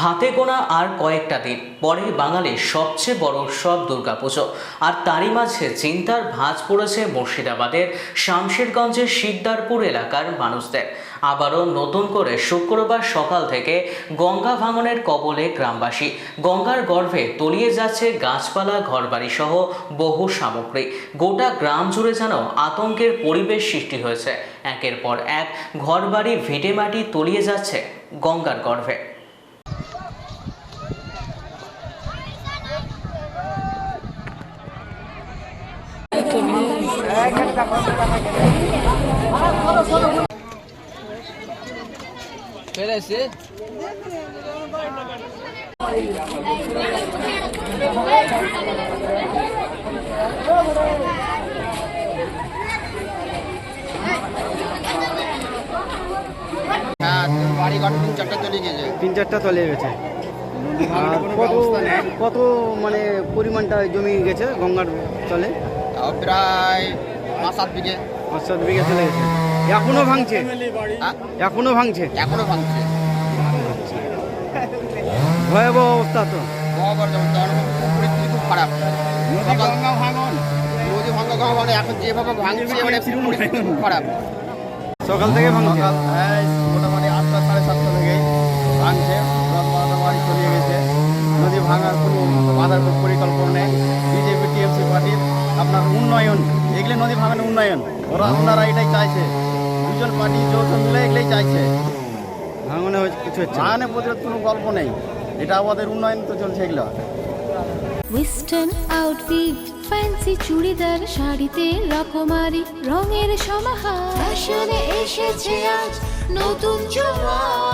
হাতে গোনা আর কয়েকটা দিন, পরে বাঙালির সবচেয়ে বড় উৎসব দুর্গাপুজো। আর তারই মাঝে চিন্তার ভাঁজ পড়েছে মুর্শিদাবাদের শামশেরগঞ্জের শিকদারপুর এলাকার মানুষদের। আবারও নতুন করে শুক্রবার সকাল থেকে গঙ্গা ভাঙনের কবলে গ্রামবাসী। গঙ্গার গর্ভে তলিয়ে যাচ্ছে গাছপালা ঘরবাড়ি সহ বহু সামগ্রী। গোটা গ্রাম জুড়ে যেন আতঙ্কের পরিবেশ সৃষ্টি হয়েছে। একের পর এক ঘরবাড়ি ভিটেমাটি তলিয়ে যাচ্ছে গঙ্গার গর্ভে। ঘর তিন চারটা চলে তলে গেছে। আর কত কত মানে পরিমাণটা জমি গেছে গঙ্গার তাও প্রায় পাঁচ সাত বিঘে। পাঁচ সাত বিঘা চলে গেছে। এখনও ভাঙছে? হ্যাঁ, এখনও ভাঙছে? এখনও ভাঙছে। ভয়াবহ অবস্থা তো। মহাবার যেমন তখন পরিস্থিতি খুব খারাপ। নদী ভাঙা এখন যেভাবে ভাঙছে মানে খুব খারাপ। সকাল থেকে ভাঙছে? হ্যাঁ মোটামুটি আটটা সাড়ে সাতটা থেকেই ভাঙছে। দশ বারোটা বাড়ি চলে গেছে। নদী ভাঙার কোনো বাধার পরিকল্পনা নেই। বিজেপি টিএমসি পার্টির আপনার উন্নয়ন এগুলো নদী ভাঙানোর উন্নয়ন। ওরা ওনারা এটাই চাইছে। দুজন পার্টি যৌথ মিলে এগুলোই চাইছে। ভাঙনে কিছু হচ্ছে প্রতিরোধ কোনো গল্প নেই। এটা আমাদের উন্নয়ন তো চলছে এগুলো। ওয়েস্টার্ন আউটফিট ফ্যান্সি চুড়িদার শাড়িতে রকমারি রঙের সমাহার। ফ্যাশনে এসেছে আজ নতুন সুনিতা